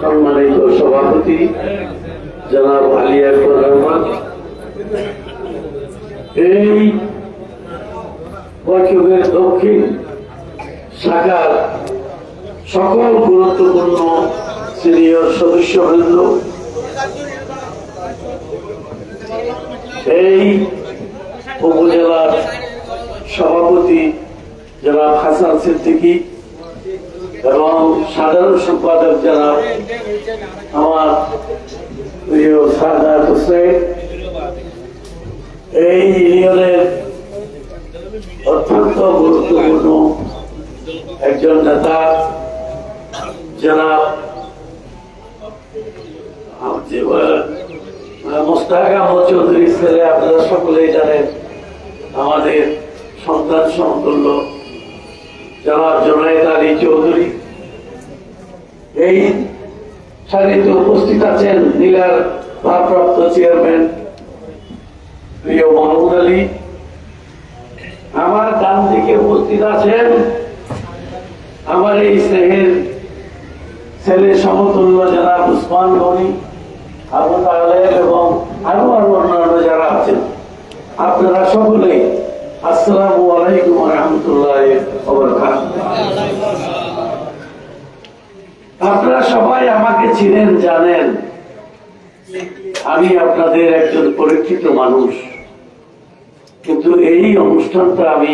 সম্মানিত সভাপতি, জনাব আলী আকবর রহমান। এই বৈঠকের দক্ষিণ শাখার সকল গুরুত্বপূর্ণ সিনিয়র সদস্য সদস্যবৃন্দ, এই উপজেলার সভাপতি জনাব হাসান সিদ্দিকী এবং সাধারণ সম্পাদক জনাব আমার প্রিয় সাদাত হোসেন, এই ইউনিয়নের অত্যন্ত গুরুত্বপূর্ণ একজন নেতা, জনাব মোস্তাক আহমদ চৌধুরী ছেলে, আপনারা সকলেই জানেন, আমাদের সন্তান সমতুল্য। জনাব জোনায়েদ আলী চৌধুরী। এই সারিতে উপস্থিত আছেন নীলার ভারপ্রাপ্ত চেয়ারম্যান প্রিয় মাহমুদ আলী। আমার ডান দিকে উপস্থিত আছেন আমার এই স্নেহের ছেলে সমতুল্য যারা উসমান গনি, আবু তালেব এবং আরও আরও অন্যান্য যারা আছেন। আপনারা সকলেই আসসালামু আলাইকুম রহমতুল্লাহ আপনারা সবাই আমাকে চিনেন, জানেন। আমি আপনাদের একজন পরীক্ষিত মানুষ। কিন্তু এই অনুষ্ঠানটা আমি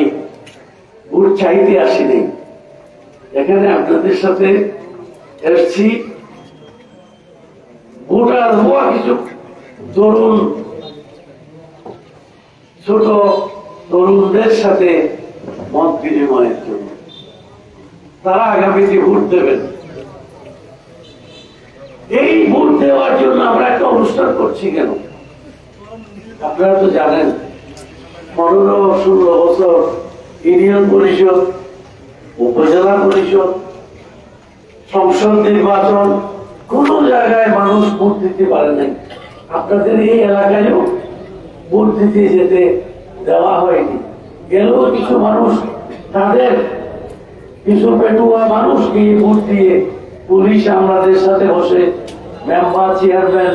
ভোট চাইতে আসিনি। এখানে আপনাদের সাথে এসছি। ভোটার হওয়া কিছু তরুণ, ছোট তরুণদের সাথে মত বিনিময়ের জন্য। তারা আগামীতে ভোট দেবেন। এই ভোট দেওয়ার জন্য আমরা একটা অনুষ্ঠান করছি কেন? আপনারা তো জানেন, পনেরো ষোলো বছর ইউনিয়ন পরিষদ, উপজেলা পরিষদ, সংসদ নির্বাচন, কোন জায়গায় মানুষ ভোট দিতে পারে নাই। আপনাদের এই এলাকায়ও ভোট দিতে যেতে দেওয়া হয়নি। গেলেও কিছু মানুষ তাদের কিছু পেটুয়া মানুষ গিয়ে ভোট দিয়ে পুলিশ আমাদের সাথে বসে, মেম্বার চেয়ারম্যান,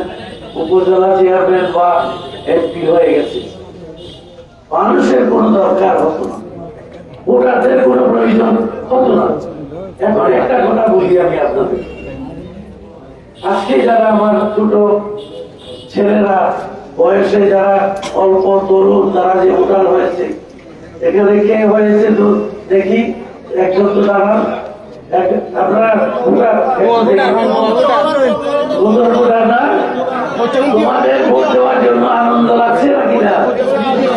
উপজেলা চেয়ারম্যান বা এমপি হয়ে গেছে। মানুষের কোনো দরকার হতো না। ভোটারদের কোনো প্রয়োজন হতো না। এখন একটা কথা বলি আমি আপনাদের। আজকে যারা আমার ছোট ছেলেরা বয়সে যারা অল্প তরুণ তারা যে ভোটার হয়েছে। এখানে কে হয়েছে দেখি। একজন তো দাঁড়ান এক- আপনারা ভোটার? Voter voter. না? তোমাদের ভোট দেওয়ার জন্য আনন্দ লাগছে নাকি না?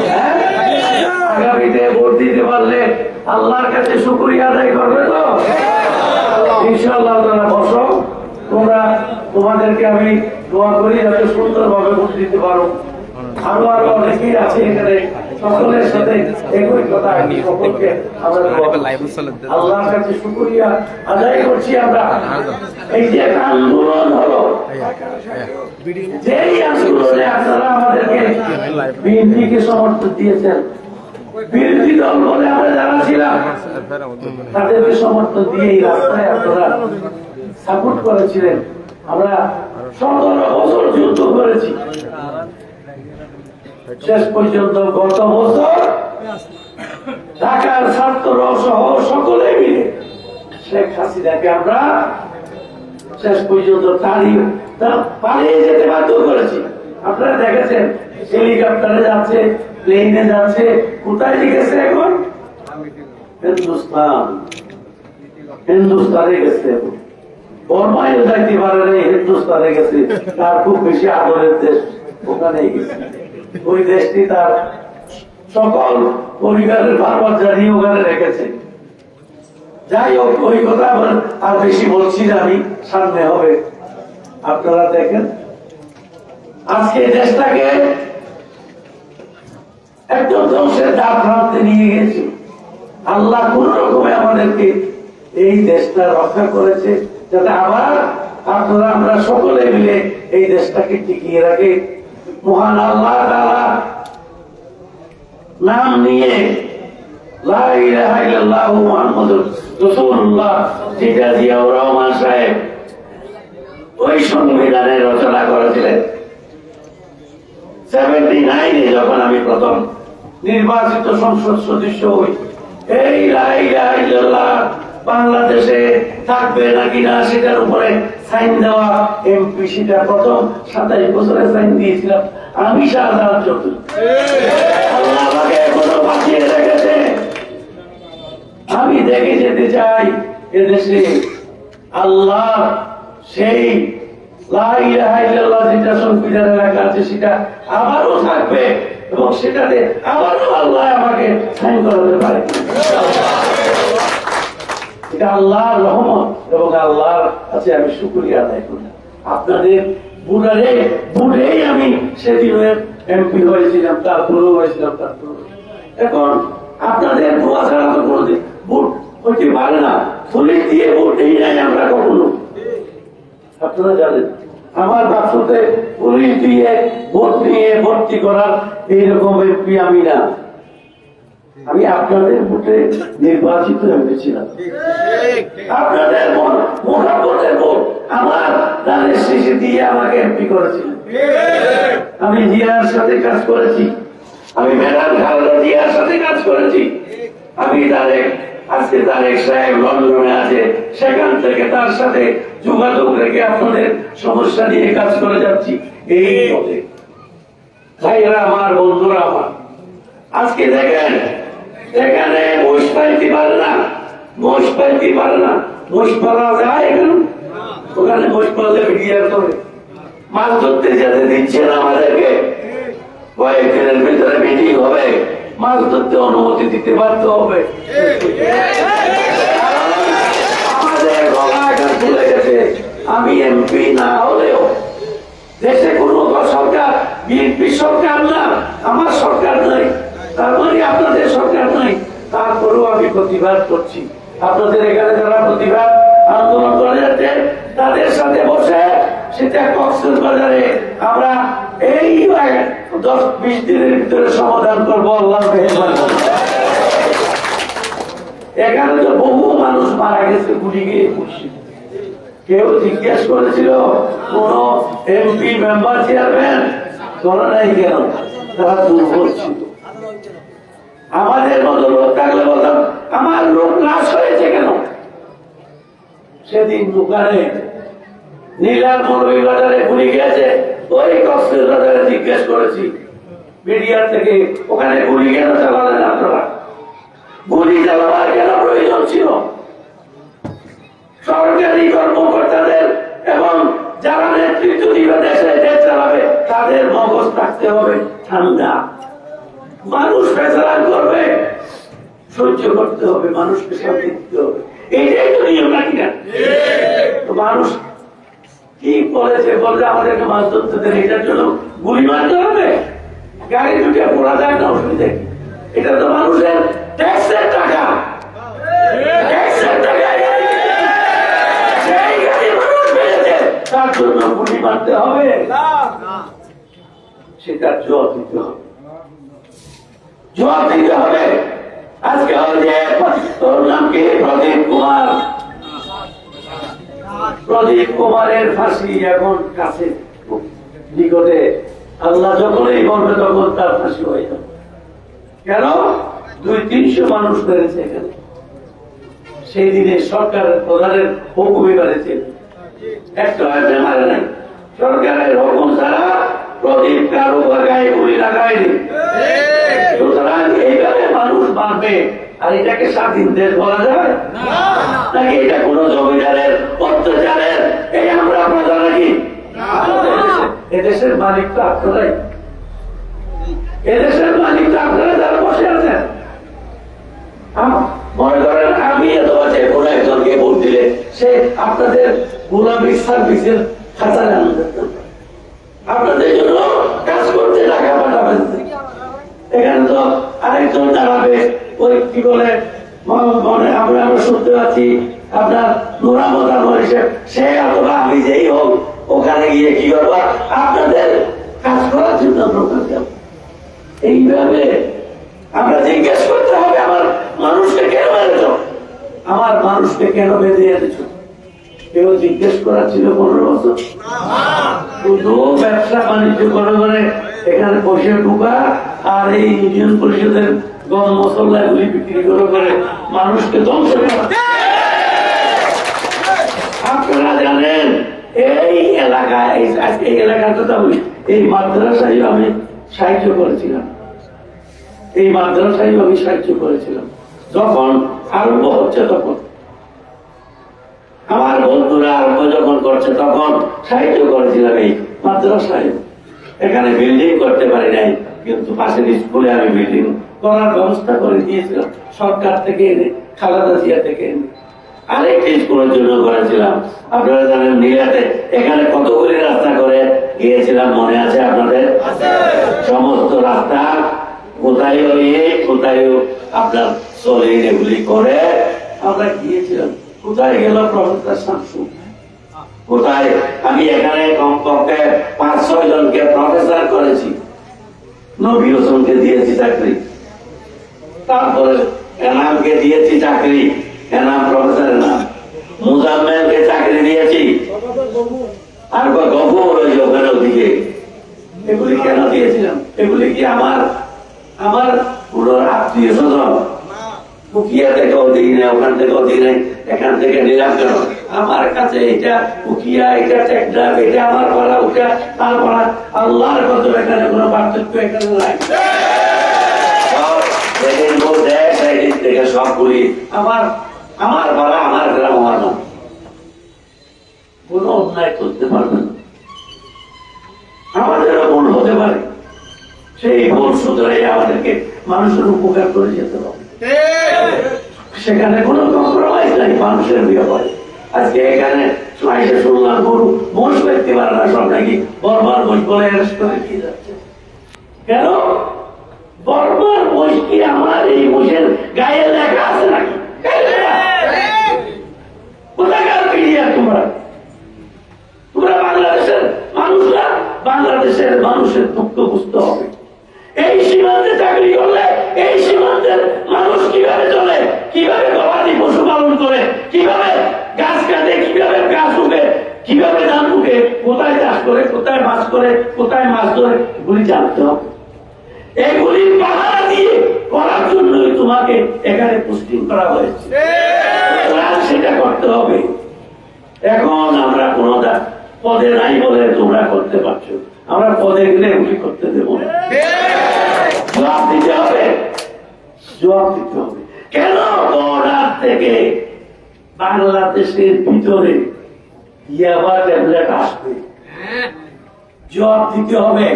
হ্যাঁ? আগামীতে ভোট দিতে পারলে আল্লাহর কাছে শুক্রিয়া আদায় করবে তো? ইনশাআল্লাহ তারা বসো। তোমরা তোমাদেরকে আমি দোয়া করি যাতে সুন্দরভাবে ভোট দিতে পারো। আরও আরও অনেকেই আছে এখানে, সকলের সাথে একই কথা সকলকে আদায় করছি আমরা। এই যে আন্দোলন হলো, যেই আন্দোলনে আপনারা আমাদেরকে বিএনপিকে সমর্থন দিয়েছেন, বিরোধী দল বলে আমরা যারা ছিলাম, তাদেরকে সমর্থন দিয়ে রাস্তায় আপনারা সাপোর্ট করেছিলেন। আমরা সতেরো বছর যুদ্ধ করেছি। শেষ পর্যন্ত গত বছর ঢাকার ছাত্র সহ সকলে মিলে শেখ হাসিনাকে আমরা শেষ পর্যন্ত পালিয়ে যেতে বাধ্য করেছি। আপনারা দেখেছেন, হেলিকপ্টারে যাচ্ছে, প্লেনে যাচ্ছে, কোথায় লিখেছে এখন? হিন্দুস্তান। হিন্দুস্তানে গেছে এখন। বর্মায় যাইতে পারে হিন্দুস্তানে গেছে। তার খুব বেশি আদরের দেশ ওখানেই গেছে। ওই দেশটি তার সকল পরিবারের ভারত জানিয়ে ওখানে রেখেছে। যাই হোক, ওই কথা আর বেশি বলছি না আমি, সামনে হবে। আপনারা দেখেন। আজকে দেশটাকে একদম ধ্বংসের ডাক প্রান্তে নিয়ে গেছে। আল্লাহ কোন রকমে আমাদেরকে এই দেশটা রক্ষা করেছে। যাতে আবার আপনারা, আমরা সকলে মিলে এই দেশটাকে টিকিয়ে রাখে। মহান আল্লাহ নাম নিয়ে লা ওই রচনা করেছিলেন। যখন আমি প্রথম নির্বাচিত সংসদ সদস্য হই, এই লাল্লাহ বাংলাদেশে থাকবে নাকি না সেটার উপরে সাইন দেওয়া এমপি সেটা প্রথম সাতাইশ বছরে সাইন দিয়েছিলাম। আমি শাহজাহান চৌধুরী। রেখেছে। আমি দেখে যেতে চাই এদেশে। আল্লাহ সেই যেটা সংবিধানে লেখা আছে সেটা আবারও থাকবে এবং সেটাতে আবারও আল্লাহ আমাকে সাইন করাতে পারে। এটা আল্লাহর রহমত এবং আল্লাহর কাছে আমি শুক্রিয়া আদায় করি। আপনাদের বুড়ারে, বুড়েই আমি সেদিনের এমপি হয়েছিলাম তারপরেও হয়েছিলাম তারপরেও এখন আপনাদের দোয়া ছাড়া তো কোনোদিন ভোট হইতে পারে না। পুলিশ দিয়ে ভোট এই নাই আমরা কখনো। আপনারা জানেন, আমার বাচ্চাতে পুলিশ দিয়ে ভোট নিয়ে ভর্তি করার এইরকম এমপি আমি না। আমি আপনাদের ভোটে নির্বাচিত হয়েছিলাম। আপনাদের তাদের আমি জিয়ার সাথে কাজ করেছি। আমি ম্যাডাম খালেদা জিয়ার সাথে কাজ করেছি। আমি তারেক, আজকে তারেক সাহেব লন্ডনে আছে, সেখান থেকে তার সাথে যোগাযোগ রেখে আপনাদের সমস্যা নিয়ে কাজ করে যাচ্ছি এই পথে। ভাইরা আমার, বন্ধুরা আমার, আজকে দেখেন এখানে মোষ পাইতে পারে না। মোষ পাইতে পারে না। মোষ পালা যায় এখানে? ওখানে মোষ পালে বিক্রিয়া করে? মাছ ধরতে যেতে দিচ্ছে না আমাদেরকে। কয়েকদিনের ভিতরে মিটিং হবে। মাছ ধরতে অনুমতি দিতে বাধ্য হবে। আমাদের আমি এমপি না হলেও দেশে কোন সরকার, বিএনপি সরকার না, আমার সরকার নয় তার মানে আপনাদের সরকার নয় তারপরেও আমি প্রতিবাদ করছি। আপনাদের এখানে যারা প্রতিবাদ আন্দোলন করে যাচ্ছে, তাদের সাথে বসে সেটা কক্সেস বাজারে আমরা এই দশ বিশ দিনের ভিতরে সমাধান করব, আল্লাহ এখানে তো বহু মানুষ মারা গেছে, গুলি গিয়ে খুশি কেউ জিজ্ঞেস করেছিল, কোন এমপি মেম্বার চেয়ারম্যান করে নাই কেন? তারা দুর্বল ছিল। আমাদের মতো লোক থাকলে বলতাম, আমার লোক নাশ হয়েছে কেন? সেদিন দোকানে নীলার মৌলভী বাজারে গুলি গিয়েছে, ওই কক্সের বাজারে জিজ্ঞেস করেছি, মিডিয়ার থেকে ওখানে গুলি কেন চালালেন আপনারা? গুলি চালাবার কেন প্রয়োজন ছিল? সরকারি কর্মকর্তাদের এবং যারা নেতৃত্ব দিবে দেশে দেশ চালাবে, তাদের মগজ থাকতে হবে ঠান্ডা। মানুষ ফেসলা করবে। সহ্য করতে হবে মানুষকে শান্তি দিতে হবে। এইটাই তো নিয়ম নাকি না? মানুষ কি বলেছে বললে আমাদেরকে মাছ ধরতে দেন এটার জন্য গুলি মারতে হবে? গাড়ি দুটো পড়া যায় না অসুবিধা এটা তো মানুষের ট্যাক্সের টাকা। ট্যাক্সের টাকা সেই গাড়ি। মানুষ পেয়েছে তার জন্য গুলি মারতে হবে। সেটার জবাব দিতে হবে। জবাব দিতে হবে। আজকে ওই প্রদীপ কুমার। প্রদীপ কুমারের ফাঁসি এখন কাছে। নিকটে আল্লাহ যখনই বলবে তখন তার ফাঁসি হয়ে যাবে। কেন? দুই তিনশো মানুষ মেরেছে এখানে। সেই দিনে সরকারের প্রধানের হুকুমে মেরেছে একটা হয়তো মারে নাই। সরকারের হুকুম ছাড়া প্রদীপ কারও গায়ে গুলি লাগায়নি সুতরাং এইভাবে মানুষ মারবে আর এটাকে স্বাধীন দেশ বলা যায় নাকি এটা কোন জমিদারের অত্যাচারের? এই আমরা প্রজা নাকি? এদেশের মালিক তো আপনারাই। এদেশের মালিক তো আপনারা যারা বসে আছেন। মনে করেন আমি এত আছে কোনো একজনকে ভোট দিলে সে আপনাদের গোলামী সার্ভিসের আনন্দ আপনাদের জন্য কাজ করতে টাকা পাঠাবেন এখানে তো আরেকজন দাঁড়াবে। ওই কি বলে মনে আমরা আমরা শুনতে পাচ্ছি আপনার নোরামতা হিসেব সে অথবা আমি যেই হোক ওখানে গিয়ে কি করব? আপনাদের কাজ করার জন্য এইভাবে আমরা জিজ্ঞেস করতে হবে আমার মানুষকে কেন মেরেছ? আমার মানুষকে কেন বেঁধে এনেছ? কেউ জিজ্ঞেস করা ছিল পনেরো বছর? শুধু ব্যবসা বাণিজ্য করে করে এখানে বসে ঢুকা আর এই ইউনিয়ন পরিষদের গম মশলা এগুলি বিক্রি করে করে মানুষকে ধ্বংস আপনারা জানেন, এই এলাকায়, এই- এলাকাটা বলি, এই মাদ্রাসায় আমি সাহায্য করেছিলাম। এই মাদ্রাসায় আমি সাহায্য করেছিলাম। যখন আরম্ভ হচ্ছে তখন, আমার বন্ধুরা আরম্ভ যখন করছে তখন সাহায্য করেছিলাম এই মাদ্রাসায় এখানে বিল্ডিং করতে পারি নাই। কিন্তু পাশের স্কুলে আমি বিল্ডিং করার ব্যবস্থা করে দিয়েছিলাম। সরকার থেকে এনে খালাদা জিয়া থেকে এনে। আরেকটি স্কুলের জন্য করেছিলাম। আপনারা জানেন নীলাতে এখানে কতগুলি রাস্তা করে গিয়েছিলাম মনে আছে আপনাদের? সমস্ত রাস্তা কোথায় এই কোথায় আপনার চলে এগুলি করে আমরা গিয়েছিলাম। কোথায় গেল প্রফেসর শামসু? কোথায়? আমি এখানে কমপক্ষে পাঁচ ছয় জনকে প্রফেসর করেছি। নবী হোসেনকে দিয়েছি চাকরি। তারপরে এনামকে দিয়েছি চাকরি। এনাম প্রফেসর এনাম মুজাম্মেলকে চাকরি দিয়েছি। আর গফুর যে ওখানে ওদিকে। এগুলি কেন দিয়েছিলাম? এগুলি কি আমার আমার পুরো আত্মীয় স্বজন? উকিয়া থেকে দিই না ওখান থেকে দিই নাই এখান থেকে নিলাম কেন আমার কাছে এটা উকিয়া এটা টেকডার এটা আমার পাড়া উঠা তার পাড়া আল্লাহর কত এখানে কোনো পার্থক্য এখানে নাই। সেই দিন থেকে সবগুলি আমার আমার পাড়া আমার গ্রাম আমার নাম। কোনো অন্যায় করতে পারবে না। আমাদেরও ভুল হতে পারে। সেই ভুল সুতরাং আমাদেরকে মানুষের উপকার করে যেতে হবে। সেখানে কোনো কম্প্রোমাইজ নাই মানুষের ব্যাপারে আজকে এখানে সবাইকে শুনলাম গরু মোষ ব্যক্তি পারে না সব নাকি। বর্মার মোষ বলে করে যাচ্ছে? কেন? বর্মার মোষ কি আমার এই মোষের গায়ে লেখা আছে নাকি? বাংলাদেশের মানুষরা এই চাকরি করলে এই মানুষ কীভাবে চলে? কীভাবে গবাদি পশু পালন করে? কীভাবে গাছ কাটে কীভাবে গাছ উঠে, কীভাবে ধান উঠে, কোথায় চাষ করে, কোথায় মাছ করে, কোথায় মাছ ধরে, এগুলি জানতে এগুলি পাহারা দিয়ে করার জন্যই তোমাকে এখানে পুষ্টিং করা হয়েছে। সেটা করতে হবে। এখন আমরা কোন পদে নাই বলে তোমরা করতে পারছ। আমরা পদে গেলে এগুলি করতে দেবো জবাব দিতে হবে? জবাব দিতে হবে। কেন বর্ডার থেকে বাংলাদেশের ভিতরে ইয়াবা ট্যাবলেট আসবে। জবাব দিতে হবে।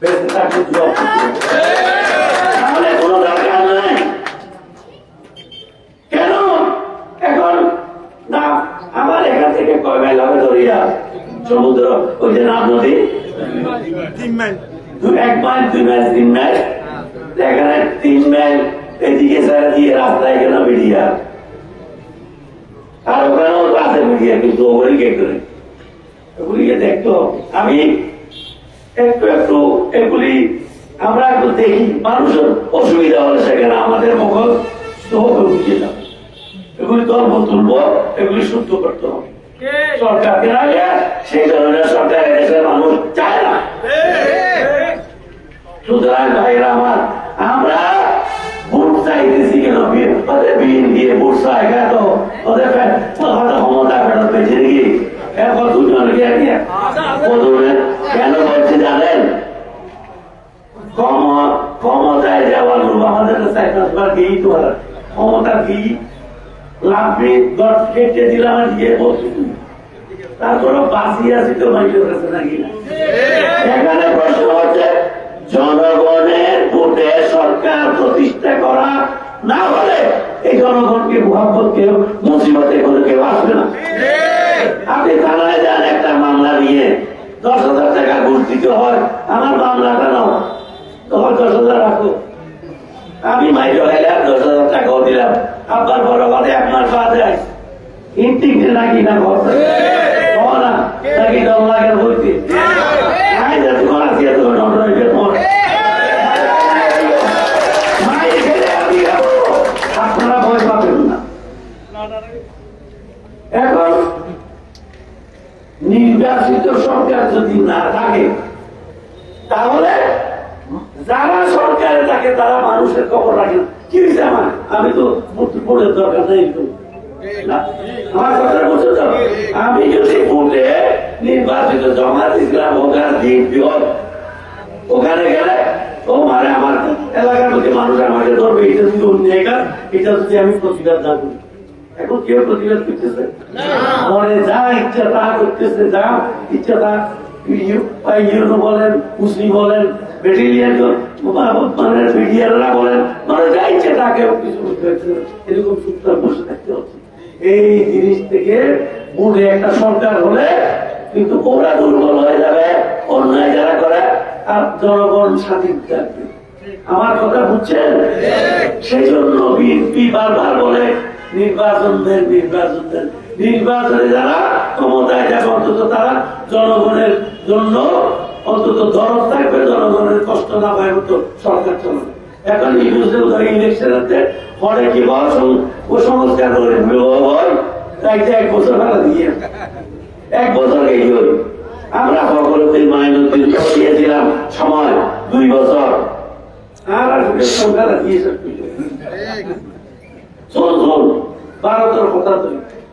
বেঁচে থাকলে জবাব তাহলে কোনো দরকার নাই। কেন? এখন না আমার এখান থেকে কয় মাইল হবে দরিয়া? সমুদ্র? ওই যে নাম নদী? দু এক মাইল দুই মাইল তিন মাইল। এখানে তিন মাইল। এদিকে সারা দিয়ে রাস্তায় কেন মিডিয়া। আর ওখানেও আছে মিডিয়া কিন্তু ওগুলি কে করে এগুলিকে দেখতো আমি একটু একটু এগুলি আমরা একটু দেখি মানুষের অসুবিধা হলে সেখানে আমাদের মগজ সহজে উঠিয়ে যাবে এগুলি গল্প তুলবো এগুলি শুদ্ধ করতে হবে। সরকারকে আগে সেই ধরনের সরকার দেশের মানুষ চায় না। সুতরাং ভাইরা আমরা ক্ষমতায় আমাদের আর ক্ষমতা কি দশ কেটে দিলাম তারপরে বাসি তো কাছে নাকি? এখানে প্রশ্ন হচ্ছে, জনগণের ভোটে সরকার প্রতিষ্ঠা করা না হলে এই জনগণকে মোহাম্মত কেউ, মুসিবতে করে কেউ আসবে না। আপনি থানায় যান, একটা মামলা নিয়ে দশ হাজার টাকা ঘুষ দিতে হয়। আমার মামলাটা নাও। তখন দশ হাজার রাখো। আমি মাইকে গেলাম দশ হাজার টাকাও দিলাম। আব্বার বড় কথা এক মাস বাদে ইন্টিংটে নাকি না কথা না, নাকি তোমার তোমার। আমি যাব। আপনারা ভয় না। নির্বাচিত সরকার যদি না থাকে তাহলে যারা সরকারে থাকে তারা মানুষের খবর রাখেন কি হয়েছে আমার? আমি তো ভোটের দরকার নেই আমি যদি ভোটে নির্বাচিত জমা দিয়েছিলাম ওখানে দিন বিহল ওখানে গেলে ও মানে আমার এলাকার মধ্যে মানুষ আমাকে ধরবে। এটা যদি অন্যায় কাজ এটা যদি আমি প্রতিবাদ না করি। এখন কেউ প্রতিবাদ করতেছে? মনে যা ইচ্ছা তা করতেছে, যা ইচ্ছা তা ইউনো বলেন মুসলিম বলেন এই জিনিস থেকে বুড়ে একটা সরকার হলে কিন্তু ওরা দুর্বল হয়ে যাবে, অন্যায় যারা করে, আর জনগণ স্বাধীন থাকবে। আমার কথা বুঝছেন? সেই জন্য বিএনপি বারবার বলে নির্বাচন দেন নির্বাচন দেন নির্বাচনে যারা ক্ষমতায় যাবে, অন্তত তারা জনগণের জন্য অন্তত দরদ থাকবে জনগণের কষ্ট না পায় মতো সরকার চলবে এখন ইলেকশনে পরে কি বল? ও সংস্কার করে তাইতে এক বছর দিয়ে। এক বছর এই হল আমরা সকলকে মাইনতির দিয়েছিলাম সময়, দুই বছর। আর আসলে দিয়েছে। শোন শোন ভারতের কথা তুই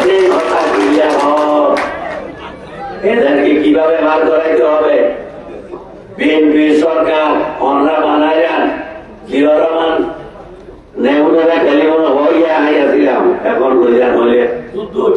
যদি বিয়ে হয়? এদেরকে কীভাবে বার করাইতে হবে? বিএনপি সরকার অনরা বানাইলেন জিয়া রহমান নেহুরা টেলিফোন হইয়া আইয়াছিলাম এখন লইয়া হইলে যুদ্ধ হইল।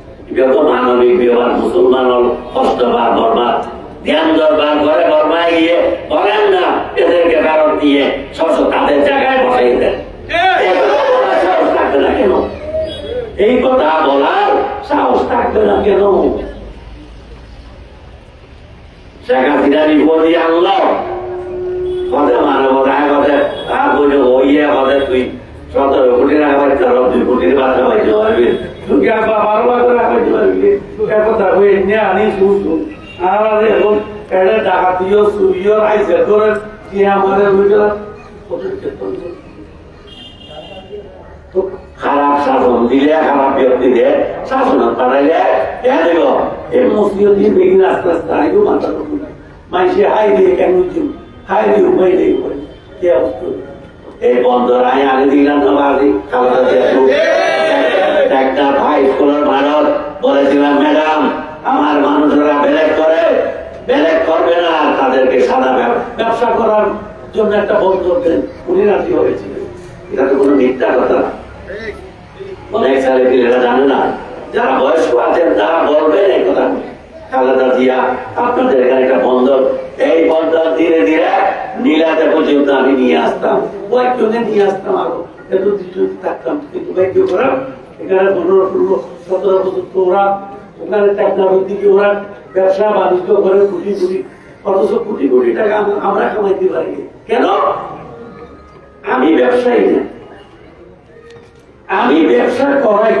যত মানবিক ব্যবহার মুসলমান কষ্ট বা বরবাদ ধ্যান দরবার ঘরে বরমায় গিয়ে করেন না এদেরকে কারণ দিয়ে সস তাদের জায়গায় বসাই দেন এই কথা বলার সাহস থাকবে না কেন এই কথা বলার সাহস থাকবে না কেন শেখ হাসিনা বিপদে আনলো কদে মানব রায় কদে আর বলে ওইয়ে কদে তুই সতেরো কোটি টাকা পাইতে পারো দুই কোটির বাসা পাইতে পারবি তুই কি আর বারো লাখ টাকা পাইতে পারবি এক কথা হয়ে এনে আনি শুন শুন আর আর এখন এটা কি আমাদের বুঝলা? খারাপ শাসন দিলে খারাপ ব্যক্তি দিয়ে শাসন পাঠাইলে কে দেব। এই মুসলিম দিন দেখি আস্তে আস্তে আইব মাথা হাই দিয়ে কেন হাই দিয়ে উপায় দিয়ে উপায় কে অবস্থা? এই বন্ধর আই আগে দিলাম না বাড়ি খাওয়া একটা ভাই স্কুলের বলেছিলাম ম্যাডাম আমার মানুষেরা বেলেগ করে বেলেগ করবে না তাদেরকে সাদা ব্যবসা করার জন্য একটা বন্ধর দেন উনি রাজি হয়েছিলেন। এটা তো কোনো মিথ্যা কথা। না অনেক জানে না। যারা বয়স্ক আছেন, তারা বলবেন এই কথা। আপনাদের এখানে একটা বন্ধন এই বন্ধন ধীরে ধীরে নীলাতে পর্যন্ত আমি নিয়ে আসতাম। কয়েকজনে নিয়ে আসতাম আরও। এত থাকতাম। কিন্তু করা এখানে পনেরো, ষোলো, সতেরো বছর ওরা, ওখানে টেকনোলজি ওরা ব্যবসা বাণিজ্য করে কোটি কোটি অথচ কোটি কোটি টাকা আমরা কামাইতে পারি। কেন? আমি ব্যবসায়ী না। আমি ব্যবসা করাই।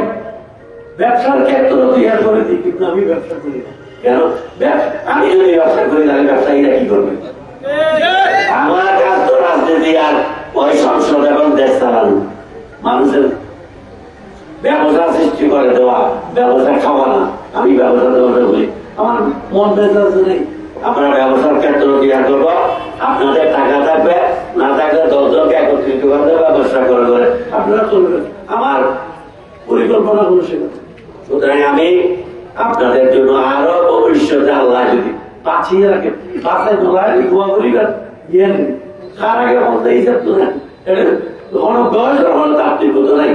ব্যবসার ক্ষেত্র তৈরি করে দিই, কিন্তু আমি ব্যবসা করি না। কেন? আমি যদি ব্যবসা করি, তাহলে ব্যবসায়ীরা কি করবে? আমার কাজ তো রাজনীতি আর ওই সংসদ এবং দেশ চালানো। মানুষের ব্যবসা সৃষ্টি করে দেওয়া, ব্যবসা খাওয়া না আমি ব্যবসা দেওয়াটা বলি আমার মন মেজাজ নেই। আপনার ব্যবসার ক্ষেত্র দিয়া করব। আপনাদের টাকা থাকবে না থাকলে দশজনকে একত্রিত করতে ব্যবস্থা করে করে আপনারা চলবেন আমার পরিকল্পনা সেখানে সুতরাং আমি আপনাদের জন্য আরও ভবিষ্যতে আল্লাহ যদি বাঁচিয়ে রাখে বাসায় তোলায় দোয়া করিবেন? ইয়ে নেই। তার আগে বলতে হিসাব তো না অনেক বয়স হলে তীব্রতা নাই।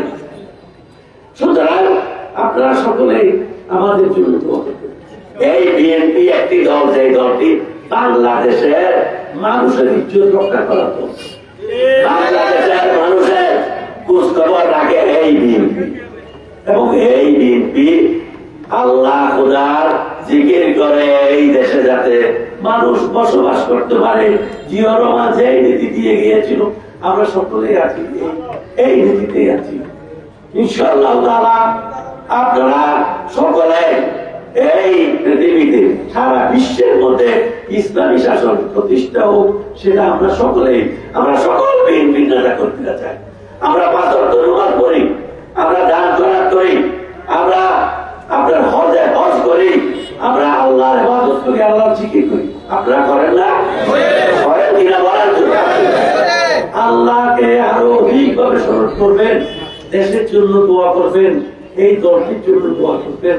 সুতরাং আপনারা সকলেই আমাদের জন্য দোয়া। এই বিএনপি একটি দল যে দলটি বাংলাদেশের মানুষের ইজ্জত রক্ষা করার দল। বাংলাদেশের মানুষের খোঁজখবর রাখে এই বিএনপি। এবং এই বিএনপি আল্লাহ খুদার জিকির করে এই দেশে যাতে মানুষ বসবাস করতে পারে। জিও রহমান যে নীতি দিয়ে গিয়েছিল, আমরা সকলেই আছি। এই- নীতিতেই আছি। ইনশাআল্লাহ তাআলা আপনারা সকলে এই পৃথিবীতে সারা বিশ্বের মধ্যে ইসলামী শাসন প্রতিষ্ঠা হোক, সেটা আমরা সকলেই আমরা সকল বিএনপি নেতা করতে চাই। আমরা পাথর তরুমার করি, আমরা দান করার করি, আমরা আপনার হজে হজ করি, আমরা আল্লাহর হেফাজত করি, আল্লাহর জিকির করি। আপনারা করেন না? করেন কিনা বলেন তো? আল্লাহকে আরও অধিকভাবে স্মরণ করবেন, দেশের জন্য দোয়া করবেন, এই দলটির জন্য দোয়া করবেন।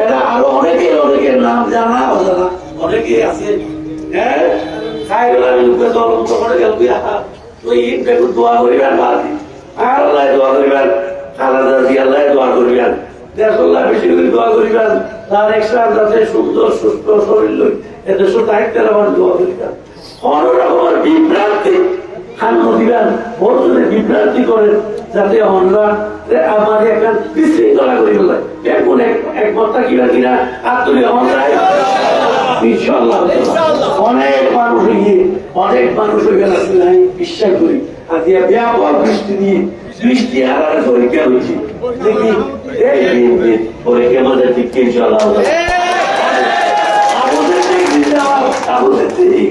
এটা আরও অনেকের অনেকের নাম জানা অনেকে আছে হ্যাঁ? দোয়া করিবেন, বাদি। আল্লাহ দোয়া করিবেন করিবেন, দেশল্লাহ বেশি দোয়া করিবেন, তার এক্সট্রা সুন্দর, সুস্থ শরীর লই এতে দায়িত্বের আমার দোয়া করিবেন। অন্য রকমের বিভ্রান্তি খান্য দিবেন বর্তমানে বিভ্রান্তি করেন যাতে আমরা আমাদের একটা বিশৃঙ্খলা করি ফেলে। এখন একমত কিনা কিনা আর তুমি আমরাই অনেক মানুষ গিয়ে অনেক মানুষ হয়ে গেল আমি বিশ্বাস করি। আজকে ব্যাপক বৃষ্টি দিয়ে বৃষ্টি হারার পরীক্ষা হয়েছে। দেখি এই বিএনপি পরীক্ষা মধ্যে ঠিক ইনশাআল্লাহ। আমাদের ঠিক দিতে আমাদের ঠিক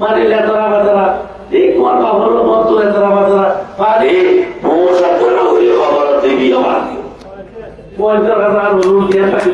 মানে লেতরা বেতরা এই তোমার বাবার মতো লেতরা বেতরা পারে মোসা করে হইলে বাবার দেবী আমার পঞ্চাশ হাজার হলুদ দিয়ে থাকে